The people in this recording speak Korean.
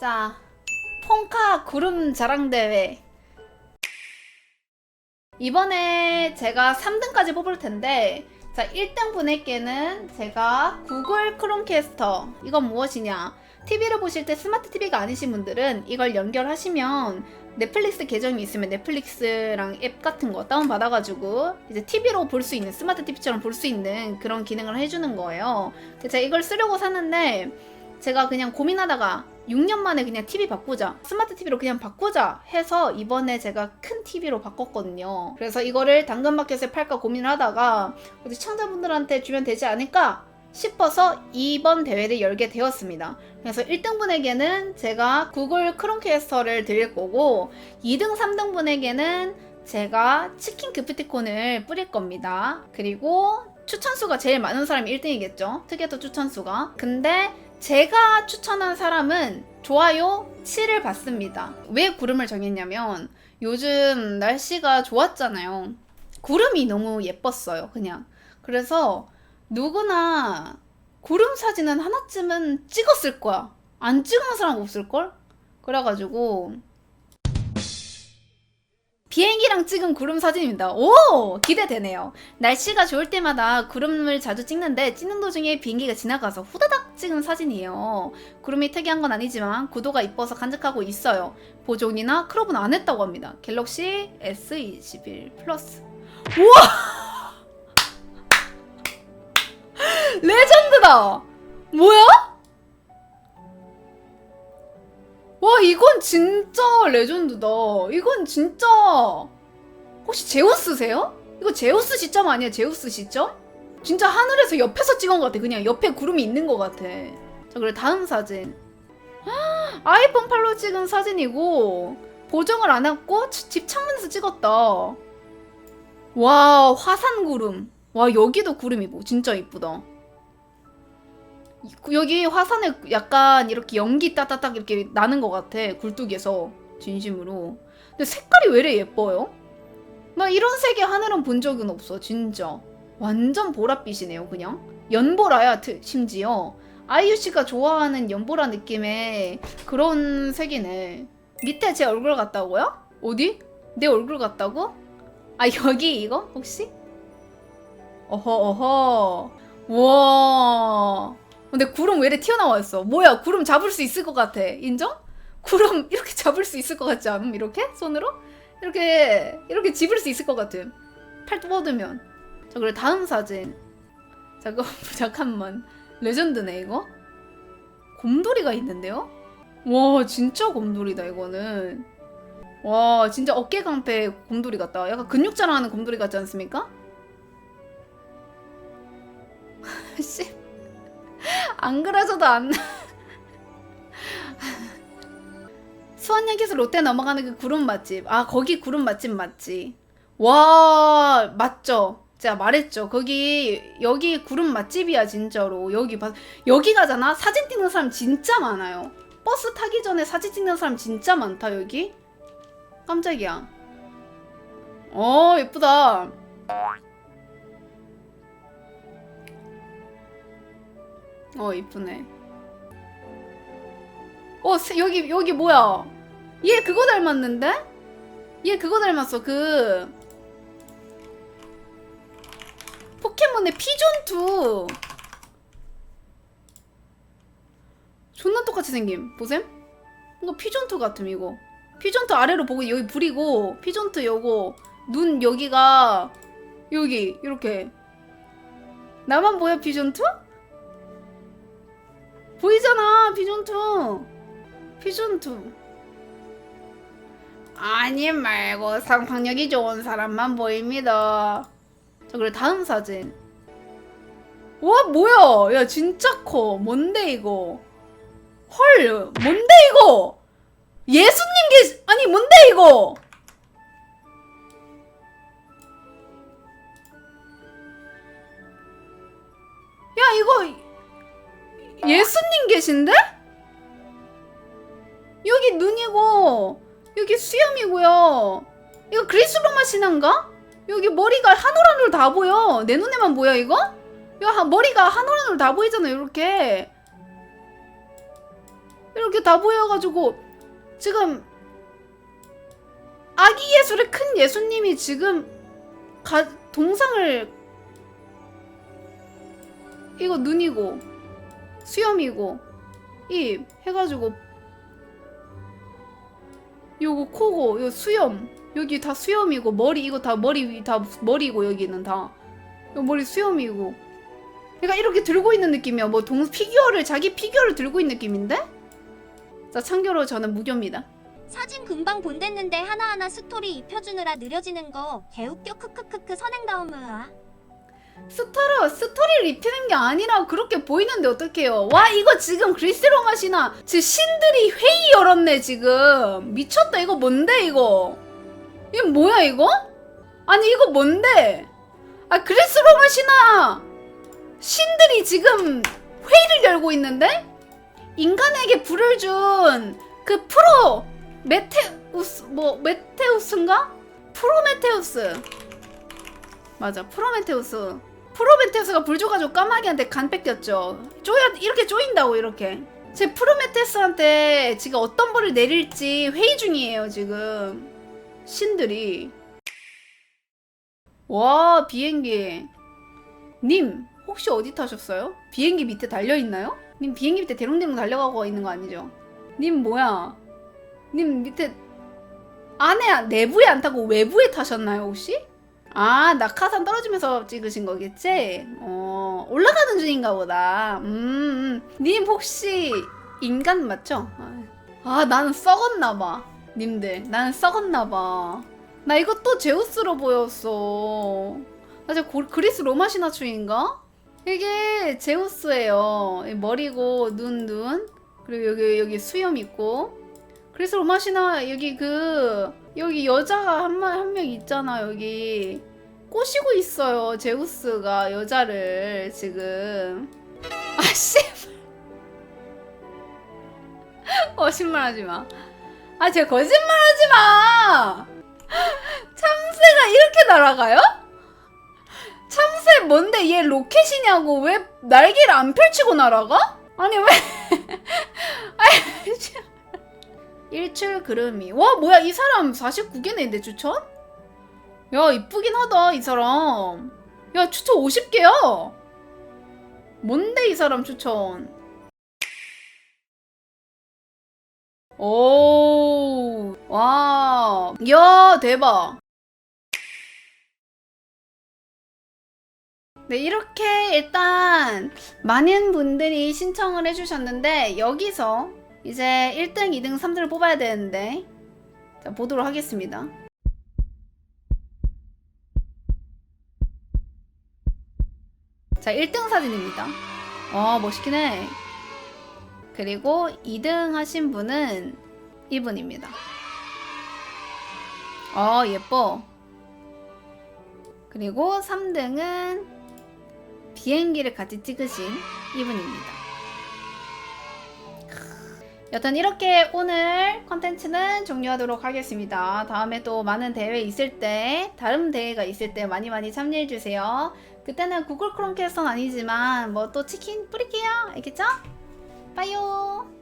자, 폰카 구름 자랑 대회. 이번에 제가 3등까지 뽑을 텐데, 자, 1등 분에게는 제가 구글 크롬캐스터. 이건 무엇이냐? TV를 보실 때 스마트 TV가 아니신 분들은 이걸 연결하시면 넷플릭스 계정이 있으면 넷플릭스랑 앱 같은 거 다운 받아가지고 이제 TV로 볼 수 있는 스마트 TV처럼 볼 수 있는 그런 기능을 해주는 거예요. 제가 이걸 쓰려고 샀는데 제가 그냥 고민하다가 6년 만에 그냥 TV 바꾸자. 스마트 TV로 그냥 바꾸자 해서 이번에 제가 큰 TV로 바꿨거든요. 그래서 이거를 당근마켓에 팔까 고민을 하다가 우리 시청자분들한테 주면 되지 않을까 싶어서 이번 대회를 열게 되었습니다. 그래서 1등분에게는 제가 구글 크롬캐스터를 드릴 거고 2등, 3등분에게는 제가 치킨 기프티콘을 뿌릴 겁니다. 그리고 추천수가 제일 많은 사람이 1등이겠죠. 특이도 추천수가. 근데 제가 추천한 사람은 좋아요 7을 받습니다. 왜 구름을 정했냐면 요즘 날씨가 좋았잖아요. 구름이 너무 예뻤어요, 그냥. 그래서 누구나 구름 사진은 하나쯤은 찍었을 거야. 안 찍은 사람 없을걸? 그래가지고 비행기랑 찍은 구름 사진입니다. 오! 기대되네요. 날씨가 좋을 때마다 구름을 자주 찍는데 찍는 도중에 비행기가 지나가서 후다닥 찍은 사진이에요. 구름이 특이한 건 아니지만 구도가 이뻐서 간직하고 있어요. 보존이나 크롭은 안 했다고 합니다. 갤럭시 S21 플러스. 우와! 레전드다! 뭐야? 이건 진짜 레전드다. 이건 진짜. 혹시 제우스세요? 이거 제우스 시점 아니야? 제우스 시점? 진짜 하늘에서 옆에서 찍은 것 같아. 그냥 옆에 구름이 있는 것 같아. 자, 그래, 다음 사진. 헉, 아이폰 8로 찍은 사진이고, 보정을 안 했고, 치- 집 창문에서 찍었다. 와, 화산 구름. 와, 여기도 구름이고, 진짜 이쁘다. 이- 여기 화산에 약간 이렇게 연기 따따딱 이렇게 나는 것 같아 굴뚝에서 진심으로 근데 색깔이 왜 이래 예뻐요? 나 이런 색의 하늘은 본 적은 없어 진짜 완전 보랏빛이네요 그냥 연보라야 트- 심지어 아이유 씨가 좋아하는 연보라 느낌의 그런 색이네 밑에 제 얼굴 같다고요? 어디? 내 얼굴 같다고? 아 여기 이거 혹시? 어허 어허 우와 근데 구름 왜 이래 튀어나와 있어? 뭐야 구름 잡을 수 있을 것 같아. 인정? 구름 이렇게 잡을 수 있을 것 같지 않음? 이렇게? 손으로? 이렇게 이렇게 집을 수 있을 것 같음. 팔 뻗으면. 자 그래 다음 사진. 잠깐 잠깐만. 레전드네 이거. 곰돌이가 있는데요? 와 진짜 곰돌이다 이거는. 와 진짜 어깨 강패 곰돌이 같다. 약간 근육 자랑하는 곰돌이 같지 않습니까? 씨 안 그래서도 안. 수원역에서 롯데 넘어가는 그 구름 맛집. 아, 거기 구름 맛집 맞지. 와, 맞죠. 제가 말했죠. 거기, 여기 구름 맛집이야, 진짜로. 여기 봐. 여기 가잖아? 사진 찍는 사람 진짜 많아요. 버스 타기 전에 사진 찍는 사람 진짜 많다, 여기. 깜짝이야. 어, 예쁘다. 어 이쁘네. 어 세- 여기 여기 뭐야? 얘 그거 닮았는데? 얘 그거 닮았어 그 포켓몬의 피존투. 존나 똑같이 생김. 보셈? 이거 피존투 같음 이거. 피존투 아래로 보고 여기 불이고 피존투 요거 눈 여기가 여기 이렇게 나만 보여 피존투? 보이잖아 피존투 피존투 아니 말고 상상력이 좋은 사람만 보입니다. 자 그래 다음 사진. 와 뭐야? 야 진짜 커. 뭔데 이거? 헐 뭔데 이거? 예수님 계 아니 뭔데 이거? 야 이거 예수님 계신데? 여기 눈이고 여기 수염이고요. 이거 그리스 로마 신화인가? 여기 머리가 한올한올 다 보여. 내 눈에만 보여 이거? 하- 머리가 한올한올 다 보이잖아 이렇게. 이렇게 다 보여가지고 지금 아기 예술의 큰 예수님이 지금 가, 동상을 이거 눈이고 수염이고 입 해가지고 요거 코고 요 수염. 여기 다 수염이고 머리 이거 다 머리 위다 머리고 여기는 다. 요 머리 수염이고. 그러니까 이렇게 들고 있는 느낌이야. 뭐 동 피규어를 자기 피규어를 들고 있는 느낌인데? 자 참고로 저는 무교입니다. 사진 금방 본댔는데 하나하나 스토리 입혀주느라 느려지는 거 개웃겨 크크크크 선행다음으아 스토리 스토리를 입히는 게 아니라 그렇게 보이는데 어떡해요? 와 이거 지금 그리스로 맛이나. 지금 신들이 회의 열었네 지금. 미쳤다. 이거 뭔데 이거? 이거 뭐야 이거? 아니 이거 뭔데? 아 그리스 로마시나. 신들이 지금 회의를 열고 있는데? 인간에게 불을 준 그 프로 메테우스 뭐 메테우스인가? 프로메테우스. 맞아 프로메테우스 프로메테우스가 불 줘가지고 까마귀한테 간 뺏겼죠 쪼야 이렇게 쪼인다고 이렇게 제 프로메테우스한테 지금 어떤 벌을 내릴지 회의 중이에요 지금 신들이 와 비행기 님 혹시 어디 타셨어요? 비행기 밑에 달려 있나요? 님 비행기 밑에 대롱대롱 달려가고 있는 거 아니죠? 님 뭐야 님 밑에 안에 내부에 안 타고 외부에 타셨나요 혹시? 아 낙하산 떨어지면서 찍으신 거겠지? 어 올라가는 중인가 보다 음, 음. 님 혹시 인간 맞죠? 아, 아 나는 썩었나봐 님들 나는 썩었나봐 나 이거 또 제우스로 보였어 나 진짜 고- 그리스 로마 신화추인가? 이게 제우스예요 이 머리고 눈 눈 그리고 여기 여기 수염 있고 그리스 로마 신화 여기 그 여기 여자가 한한명 있잖아 여기 꼬시고 있어요 제우스가 여자를 지금 아씨 거짓말하지 마. 아 제가 거짓말하지 마. 참새가 이렇게 날아가요? 참새 뭔데 얘 로켓이냐고 왜 날개를 안 펼치고 날아가? 아니 왜? 아니 참. 일출 그름이. 와 뭐야 이 사람 49개네 내 추천? 야 이쁘긴 하다 이 사람. 야 추천 50개야? 뭔데 이 사람 추천? 오, 와, 야, 대박. 네, 이렇게 일단 많은 분들이 신청을 해주셨는데, 여기서 이제 1등, 2등, 3등을 뽑아야 되는데, 자, 보도록 하겠습니다. 자, 1등 사진입니다. 와, 멋있긴 해. 그리고 2등 하신 분은 이분입니다. 어, 예뻐. 그리고 3등은 비행기를 같이 찍으신 이분입니다. 여튼 이렇게 오늘 컨텐츠는 종료하도록 하겠습니다. 다음에 또 많은 대회 있을 때, 다른 대회가 있을 때 많이 많이 참여해주세요. 그때는 구글 크롬캐스터는 아니지만 뭐 또 치킨 뿌릴게요. 알겠죠? 빠이요.